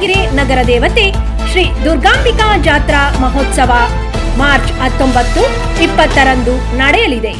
ದಾವಣಗೆರೆ ನಗರ ದೇವತೆ ಶ್ರೀ ದುರ್ಗಾಂಬಿಕಾ ಜಾತ್ರಾ ಮಹೋತ್ಸವ ಮಾರ್ಚ್ ಹತ್ತೊಂಬತ್ತು ಇಪ್ಪತ್ತರಂದು ನಡೆಯಲಿದೆ.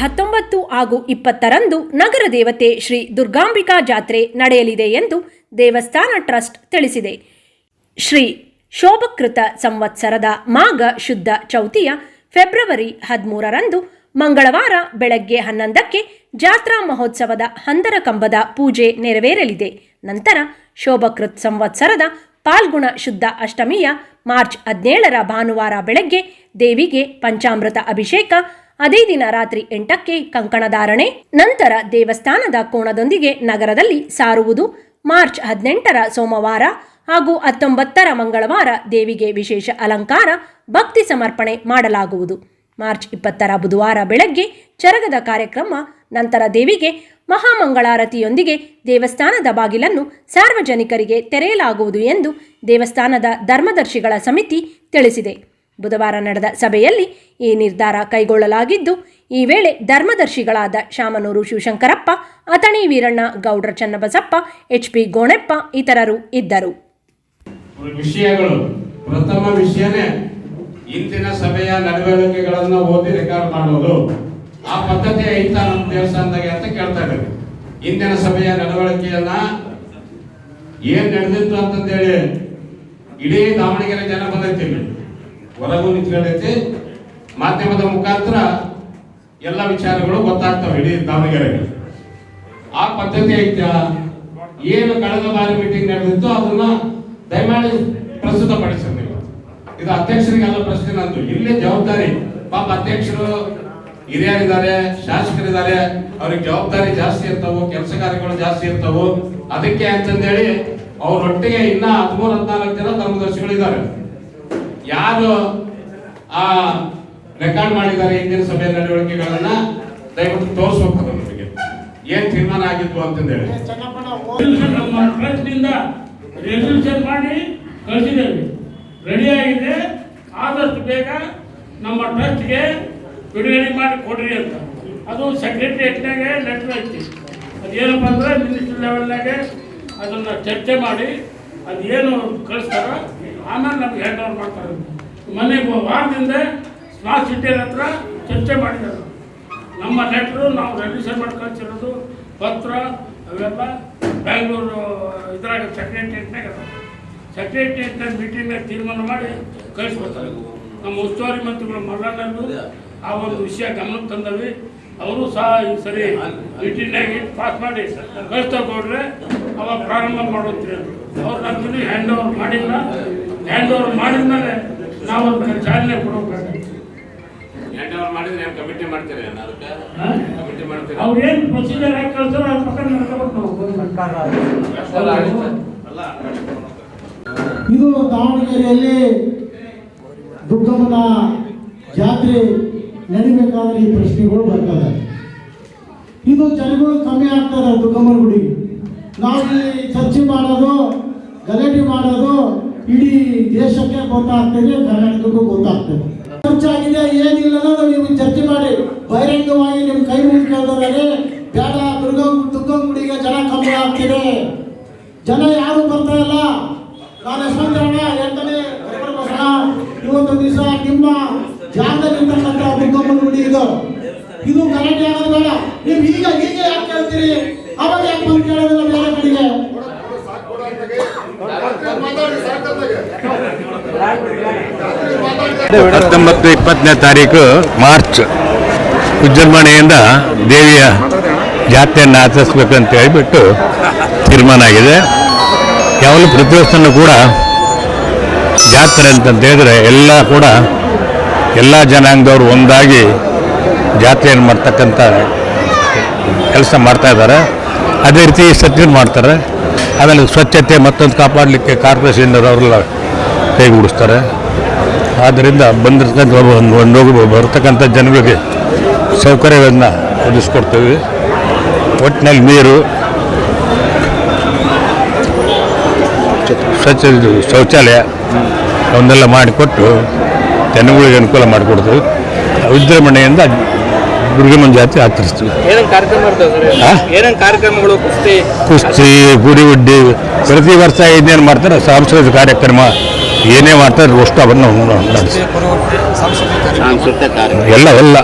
ಹತ್ತೊಂಬತ್ತು ಹಾಗೂ ಇಪ್ಪತ್ತರಂದು ನಗರ ದೇವತೆ ಶ್ರೀ ದುರ್ಗಾಂಬಿಕಾ ಜಾತ್ರೆ ನಡೆಯಲಿದೆ ಎಂದು ದೇವಸ್ಥಾನ ಟ್ರಸ್ಟ್ ತಿಳಿಸಿದೆ. ಶ್ರೀ ಶೋಭಕೃತ ಸಂವತ್ಸರದ ಮಾಘ ಶುದ್ಧ ಚೌತಿಯ ಫೆಬ್ರವರಿ ಹದಿಮೂರರಂದು ಮಂಗಳವಾರ ಬೆಳಗ್ಗೆ ಹನ್ನೊಂದಕ್ಕೆ ಜಾತ್ರಾ ಮಹೋತ್ಸವದ ಹಂದರ ಕಂಬದ ಪೂಜೆ ನೆರವೇರಲಿದೆ. ನಂತರ ಶೋಭಕೃತ್ ಸಂವತ್ಸರದ ಪಾಲ್ಗುಣ ಶುದ್ಧ ಅಷ್ಟಮಿಯ ಮಾರ್ಚ್ ಹದಿನೇಳರ ಭಾನುವಾರ ಬೆಳಗ್ಗೆ ದೇವಿಗೆ ಪಂಚಾಮೃತ ಅಭಿಷೇಕ ಅದೇ ದಿನ ರಾತ್ರಿ ಎಂಟಕ್ಕೆ ಕಂಕಣಧಾರಣೆ ನಂತರ ದೇವಸ್ಥಾನದ ಕೋಣದೊಂದಿಗೆ ನಗರದಲ್ಲಿ ಸಾರುವುದು. ಮಾರ್ಚ್ ಹದಿನೆಂಟರ ಸೋಮವಾರ ಹಾಗೂ ಹತ್ತೊಂಬತ್ತರ ಮಂಗಳವಾರ ದೇವಿಗೆ ವಿಶೇಷ ಅಲಂಕಾರ, ಭಕ್ತಿ ಸಮರ್ಪಣೆ ಮಾಡಲಾಗುವುದು. ಮಾರ್ಚ್ ಇಪ್ಪತ್ತರ ಬುಧವಾರ ಬೆಳಗ್ಗೆ ಚರಗದ ಕಾರ್ಯಕ್ರಮ, ನಂತರ ದೇವಿಗೆ ಮಹಾಮಂಗಳಾರತಿಯೊಂದಿಗೆ ದೇವಸ್ಥಾನದ ಬಾಗಿಲನ್ನು ಸಾರ್ವಜನಿಕರಿಗೆ ತೆರೆಯಲಾಗುವುದು ಎಂದು ದೇವಸ್ಥಾನದ ಧರ್ಮದರ್ಶಿಗಳ ಸಮಿತಿ ತಿಳಿಸಿದೆ. ಬುಧವಾರ ನಡೆದ ಸಭೆಯಲ್ಲಿ ಈ ನಿರ್ಧಾರ ಕೈಗೊಳ್ಳಲಾಗಿದ್ದು, ಈ ವೇಳೆ ಧರ್ಮದರ್ಶಿಗಳಾದ ಶಾಮನೂರು ಶಿವಶಂಕರಪ್ಪ, ಅಥಣಿ ವೀರಣ್ಣ, ಗೌಡ್ರ ಚನ್ನಬಸಪ್ಪ, ಎಚ್ ಪಿ ಗೋಣೆಪ್ಪ ಇತರರು ಇದ್ದರು. ವಿಷಯಗಳು. ಪ್ರಥಮ ವಿಷಯನೇ ಇಂದಿನ ಸಭೆಯ ನಡವಳಿಕೆಗಳನ್ನು ಓದಿ ರೆಕಾರ್ಡ್ ಮಾಡೋದು. ಆ ಪದ್ಧತಿ ಐತಾ ನಮ್ಮ ದೇವಸ್ಥಾನದಾಗೆ ಅಂತ ಕೇಳ್ತಾ ಇದ್ದಾರೆ. ಇಂದಿನ ಸಭೆಯ ನಡವಳಿಕೆಯನ್ನ ಏನ್ ನಡೆದಿತ್ತು ಅಂತಂದೇಳಿ ಇಡೀ ದಾವಣಗೆರೆ ಜನ ಇಲ್ಲಿ. ಹೊರಗೂ ನಿಂತ್ಕೊಂಡೈತಿ. ಮಾಧ್ಯಮದ ಮುಖಾಂತರ ಎಲ್ಲ ವಿಚಾರಗಳು ಗೊತ್ತಾಗ್ತವೆ ಇಡೀ ದಾವಣಗೆರೆ ಆ ಪದ್ಧತಿ ಐತ್ಯಾ? ಏನು ಕಳೆದ ಬಾರಿ ಮೀಟಿಂಗ್ ನಡೆದಿತ್ತು ಅದನ್ನ ದಯಮಾಡಿ ಪ್ರಸ್ತುತ ನೀವು ಇದು ಅಧ್ಯಕ್ಷರಿಗೆಲ್ಲ ಪ್ರಶ್ನೆ ನಂದು. ಇಲ್ಲೇ ಜವಾಬ್ದಾರಿ. ಪಾಪ ಅಧ್ಯಕ್ಷರು ಹಿರಿಯರಿದ್ದಾರೆ, ಶಾಸಕರಿದ್ದಾರೆ. ಅವ್ರಿಗೆ ಜವಾಬ್ದಾರಿ ಜಾಸ್ತಿ ಇರ್ತಾವು, ಕೆಲಸ ಕಾರ್ಯಗಳು ಜಾಸ್ತಿ ಇರ್ತಾವು, ಅದಕ್ಕೆ ಅಂತಂದೇಳಿ ಅವ್ರೊಟ್ಟಿಗೆ ಇನ್ನ ಹದಿಮೂರು, ಹದಿನಾಲ್ಕು ಜನ ಧರ್ಮದರ್ಶಿಗಳಿದ್ದಾರೆ. ಯಾರು ಆ ರೆಕಾರ್ಡ್ ಮಾಡಿದ್ದಾರೆ ಇಂದಿನ ಸಭೆಯ ನಡವಳಿಕೆಗಳನ್ನ ದಯವಿಟ್ಟು ತೋರಿಸ್ಬೇಕು ನಮಗೆ. ಏನ್ ತೀರ್ಮಾನ ಆಗಿತ್ತು ಅಂತಂದ ಹೇಳಿ ನಮ್ಮ ಟ್ರಸ್ಟ್ನಿಂದ ರೆಸಲ್ಯೂಷನ್ ಮಾಡಿ ಕಳಿಸಿದ್ದೇವೆ. ರೆಡಿ ಆಗಿದೆ ಆದಷ್ಟು ಬೇಗ ನಮ್ಮ ಟ್ರಸ್ಟ್ಗೆ ಬಿಡುಗಡೆ ಮಾಡಿ ಕೊಡ್ರಿ ಅಂತ. ಅದು ಸೆಕ್ರೆಟರಿಯೇಟ್ನಾಗೆ ಲೆಟರ್ ಐತಿ. ಅದೇನಪ್ಪ ಅಂದ್ರೆ ಮಿನಿಸ್ಟರ್ ಲೆವೆಲ್ನಾಗೆ ಅದನ್ನು ಚರ್ಚೆ ಮಾಡಿ ಅದೇನು ಕಳಿಸ್ತಾರ ಆಮೇಲೆ ನಮ್ಗೆ ಹ್ಯಾಂಡ್ ಓವರ್ ಮಾಡ್ತಾರೆ. ಮೊನ್ನೆ ವಾರದಿಂದ ಸ್ಮಾರ್ಟ್ ಸಿಟಿ ಹತ್ರ ಚರ್ಚೆ ಮಾಡಿದ್ದಾರೆ. ನಮ್ಮ ಲೆಟ್ರು ನಾವು ರೆಜಿಸ್ಟರ್ ಮಾಡಿ ಕಳಿಸಿರೋದು ಪತ್ರ ಅವೆಲ್ಲ ಬ್ಯಾಂಗ್ಳೂರು ಇದ್ರಾಗ ಸೆಕ್ರೆಟರಿಯೇಟ್ನಾಗ ಸೆಕ್ರೆಟರಿಯೇಟ್ನ ಮೀಟಿಂಗ್ನಾಗ ತೀರ್ಮಾನ ಮಾಡಿ ಕಳಿಸ್ಕೊಡ್ತಾರೆ. ನಮ್ಮ ಉಸ್ತುವಾರಿ ಮಂತ್ರಿಗಳು ಮಲ್ಲಣ್ಣರು ಆ ಒಂದು ವಿಷಯ ಗಮನಕ್ಕೆ ತಂದವಿ. ಅವರು ಸಹ ಈ ಸರಿ ಮೀಟಿಂಗ್ನಾಗ ಪಾಸ್ ಮಾಡಿ ಕಳಿಸ್ತಾ ಕೊಡ್ರೆ ಅವಾಗ ಪ್ರಾರಂಭ ಮಾಡುತ್ತೀರಿ ಅವ್ರು ನಮ್ಮ ಹ್ಯಾಂಡ್ ಓವರ್ ಮಾಡಿಲ್ಲ. ಹ್ಯಾಂಡ್ ಓವರ್ ಮಾಡಿದ್ಮೇಲೆ ನಾವು ಅದಕ್ಕೆ ಚಾಲನೆ ಕೊಡಬೇಕಾಗುತ್ತೆ. ಎಂಟವರ್ ಮಾಡಿದ್ರೆ ಏನ್ ಕಮಿಟಿ ಮಾಡ್ತೀರಿ ಅದಕ್ಕೆ? ಕಮಿಟಿ ಮಾಡ್ತೀರಿ? ಅವ್ರು ಏನು ಪ್ರೊಸೀಜರ್ ಹಾಕಿ ಕಳ್ಸಾರೋ ಅದ್ರ ಪ್ರಕಾರ ನಡ್ಕೋಬೇಕು ನಾವು ಅಲ್ಲ ಇದು ದಾವಣಗೆರೆಯಲ್ಲಿ ದುರ್ಗಮ್ಮನ ಜಾತ್ರೆ ನಡಿಬೇಕಾದ್ರೆ ಈ ಪ್ರಶ್ನೆಗಳು ಬರ್ತದೆ ಇದು ಜನಗಳು ಕಮ್ಮಿ ಆಗ್ತದೆ ದುರ್ಗಮ್ಮನ ಗುಡಿ ನಾವು ಇಲ್ಲಿ ಚರ್ಚೆ ಮಾಡೋದು ಗಲಾಟೆ ಮಾಡೋದು ಇಡೀ ದೇಶಕ್ಕೆ ಗೊತ್ತಾಗ್ತದೆ, ಕರ್ನಾಟಕಕ್ಕೂ ಗೊತ್ತಾಗ್ತದೆ. ಖರ್ಚಾಗಿದೆ ಏನಿಲ್ಲ ನೀವು ಚರ್ಚೆ ಮಾಡಿ. ಬಹಿರಂಗವಾಗಿ ನಿಮ್ಮ ಕೈ ಮುಗಿದ್ರೆ ಬೇಡ ದುರ್ಗಮ್ ದುರ್ಗಂಗುಡಿಗೆ ಜನ ಕಮ್ಮಿ ಆಗ್ತಿದೆ. ಜನ ಯಾರು ಬರ್ತಾ ಇಲ್ಲ. ನಾನು ಯಶವಂತರಣ್ಣ ಎಂಟನೇ ಇವತ್ತು ದಿವಸ ನಿಮ್ಮ ಜಾಗದಲ್ಲಿರ್ತಕ್ಕಂಥ ದುರ್ಗಮ್ಮನ ಗುಡಿ ಇದು. ಇದು ಗಲಾಟೆ ಆಗೋದು ಬೇಡ. ನೀವು ಈಗ ಹೀಗೆ ಯಾಕೆ ಕೇಳ್ತೀರಿ? ಅವಾಗ ಯಾಕೆ ಬಂದು ಕೇಳೋದಿಲ್ಲ ಬೇರೆ ಕಡೆಗೆ? ಹತ್ತೊಂಬತ್ತು ಇಪ್ಪತ್ತನೇ ತಾರೀಕು ಮಾರ್ಚ್ ವಿಜೃಂಭಣೆಯಿಂದ ದೇವಿಯ ಜಾತ್ರೆಯನ್ನು ಆಚರಿಸ್ಬೇಕಂತ ಹೇಳಿಬಿಟ್ಟು ತೀರ್ಮಾನ ಆಗಿದೆ. ಯಾವಾಗಲೂ ಪ್ರತಿ ಕೂಡ ಜಾತ್ರೆ ಅಂತಂತ ಹೇಳಿದ್ರೆ ಎಲ್ಲ ಕೂಡ ಎಲ್ಲ ಜನಾಂಗದವರು ಒಂದಾಗಿ ಜಾತ್ರೆಯನ್ನು ಮಾಡ್ತಕ್ಕಂಥ ಕೆಲಸ ಮಾಡ್ತಾ ಇದ್ದಾರೆ. ಅದೇ ರೀತಿ ಸತ್ಯ ಮಾಡ್ತಾರೆ. ಆಮೇಲೆ ಸ್ವಚ್ಛತೆ ಮತ್ತೊಂದು ಕಾಪಾಡಲಿಕ್ಕೆ ಕಾರ್ಪೊರೇಷನ್ ಅವರೆಲ್ಲ ಕೈಗೂಡಿಸ್ತಾರೆ. ಆದ್ದರಿಂದ ಬಂದಿರ್ತಕ್ಕಂಥ ಒಂದು ಬರ್ತಕ್ಕಂಥ ಜನಗಳಿಗೆ ಸೌಕರ್ಯಗಳನ್ನು ಒದಗಿಸ್ಕೊಡ್ತೀವಿ. ಒಟ್ಟಿನಲ್ಲಿ ನೀರು, ಸ್ವಚ್ಛ ಶೌಚಾಲಯ ಅವನ್ನೆಲ್ಲ ಮಾಡಿಕೊಟ್ಟು ಜನಗಳಿಗೆ ಅನುಕೂಲ ಮಾಡಿಕೊಡ್ತೀವಿ. ವಿಜೃಂಭಣೆಯಿಂದ ದುರ್ಗಮ್ಮನ ಜಾತ್ರೆ ಆಚರಿಸ್ತೀವಿ ಏನೇನು ಏನೇನು ಕುಸ್ತಿ? ಗುಡಿ ಉಡ್ಡಿ ಪ್ರತಿ ವರ್ಷ ಇನ್ನೇನು ಮಾಡ್ತಾರೆ ಸಾಂಸ್ಕೃತಿಕ ಕಾರ್ಯಕ್ರಮ ಏನೇ ಮಾಡ್ತಾರೆ ಅಷ್ಟು ಅವನ್ನ ನಡೆಸಿ ಎಲ್ಲ ಎಲ್ಲ.